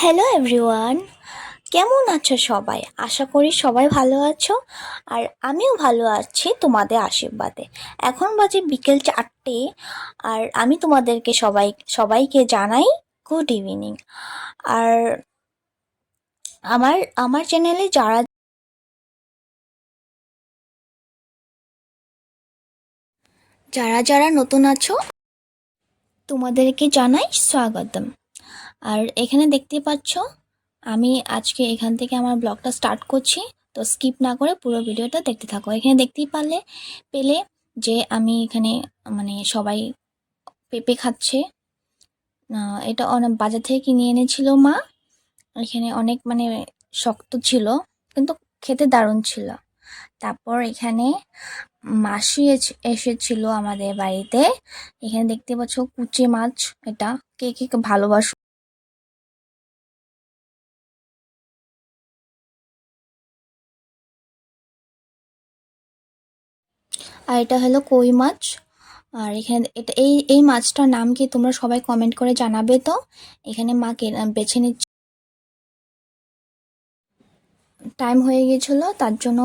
Hello everyone কেমন আছো সবাই? আশা করি সবাই ভালো আছো। আর আমিও ভালো আছি তোমাদের আশীর্বাদে। এখন বাজে বিকেল চারটে, আর আমি তোমাদেরকে সবাই, সবাইকে জানাই গুড ইভিনিং আর আমার আমার চ্যানেলে যারা যারা যারা নতুন আছো, তোমাদেরকে জানাই স্বাগতম। আর এখানে দেখতে পাচ্ছ, আমি আজকে এখান থেকে আমার ব্লগটা স্টার্ট করছি। তো স্কিপ না করে পুরো ভিডিওটা দেখতে থাকো। এখানে দেখতেই পারলে, পেলে যে আমি এখানে মানে সবাই পেঁপে খাচ্ছে। এটা অনেক বাজার থেকে কিনে এনেছিল মা। এখানে অনেক মানে শক্ত ছিল, কিন্তু খেতে দারুণ ছিল। তারপর এখানে মাসি এস- এসেছিল আমাদের বাড়িতে। এখানে দেখতে পাচ্ছ কুচে মাছ, এটা কে কে ভালোবাসো আর এটা হলো কই মাছ। আর এখানে, এটা এই এই মাছটার নাম কি তোমরা সবাই কমেন্ট করে জানাবে তো? এখানে মা বেছে নিচ্ছে। টাইম হয়ে গিয়েছিল, তার জন্য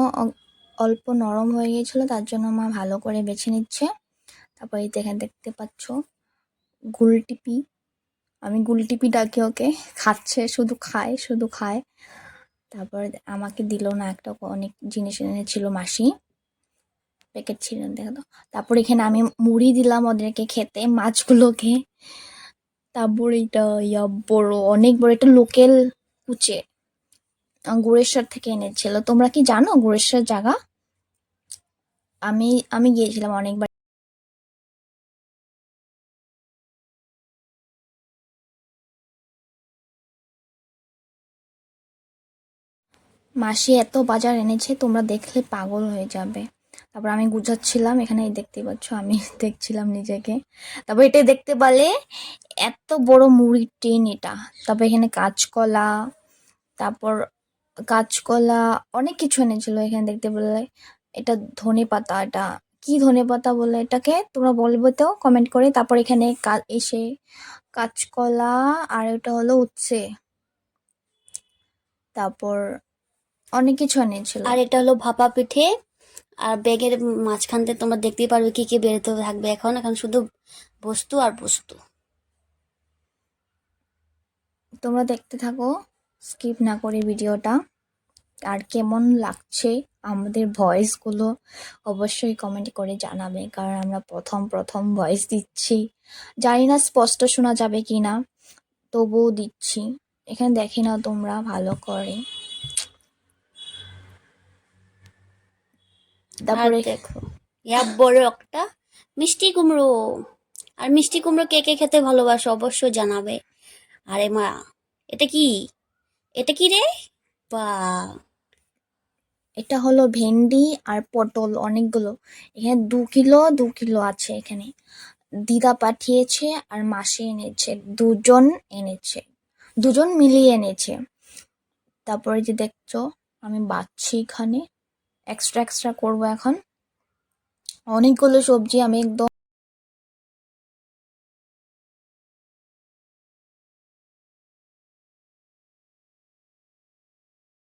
অল্প নরম হয়ে গিয়েছিল, তার জন্য মা ভালো করে বেছে নিচ্ছে। তারপর এই দেখেন দেখতে পাচ্ছ গুলটিপি আমি গুলটিপি ডাকি ওকে, খাচ্ছে, শুধু খায় শুধু খায়। তারপর আমাকে দিল না একটা অনেক জিনিস এনেছিল মাসি। প্যাকেট ছিল, দেখো তারপর এখানে আমি মুড়ি দিলাম ওদেরকে খেতে, মাছগুলোকে। তারপর এটা, ইয়া, বড়, অনেক বড় একটা লোকেল কুচে গুড়েশ্বর থেকে এনেছিল। তোমরা কি জানো গুড়েশ্বর জায়গা? আমি আমি গিয়েছিলাম অনেকবার। মাসি এত বাজার এনেছে, তোমরা দেখলে পাগল হয়ে যাবে। তারপর আমি গুজাচ্ছিলাম এখানে দেখতে পাচ্ছ, আমি দেখছিলাম নিজেকে। তারপর এটা দেখতে পালে এত বড় মুড়ির টিন এটা। তারপর এখানে কাঁচকলা, তারপর কাঁচকলা অনেক কিছু এনেছিল এখানে দেখতে পেলে। এটা ধনে পাতা, এটা কি ধনে পাতা বলে এটাকে? তোমরা বলবে তো কমেন্ট করে। তারপর এখানে এসে কাঁচকলা আর এটা হলো উচ্ছে। তারপর অনেক কিছু এনেছিল। আর এটা হলো ভাপা পিঠে আর ব্যাগের মাঝখান থেকে তোমরা দেখতেই পারবে কি কি বেরোতে থাকবে এখন। এখন শুধু বস্তু আর বস্তু। তোমরা দেখতে থাকো, স্কিপ না করে ভিডিওটা। আর কেমন লাগছে আমাদের ভয়েসগুলো অবশ্যই কমেন্ট করে জানাবে, কারণ আমরা প্রথম প্রথম ভয়েস দিচ্ছি। জানি না স্পষ্ট শোনা যাবে কি না তবুও দিচ্ছি। এখানে দেখে নাও তোমরা ভালো করে। তারপরে দেখো ইয়া বড় একটা মিষ্টি কুমড়ো। আর মিষ্টি কুমড়ো কে কে খেতে ভালোবাসো অবশ্যই জানাবে। আরে মা এটা কি? এটা কি রে? বা এটা হলো ভেন্ডি আর পটল অনেকগুলো। এখানে দু কিলো দু কিলো আছে এখানে। দিদা পাঠিয়েছে আর মাসি এনেছে দুজন এনেছে। দুজন মিলিয়ে এনেছে। তারপরে যে দেখছ আমি বাচ্ছি এখানে। এক্সট্রা এক্সট্রা করব এখন। অনেকগুলো সবজি আমি একদম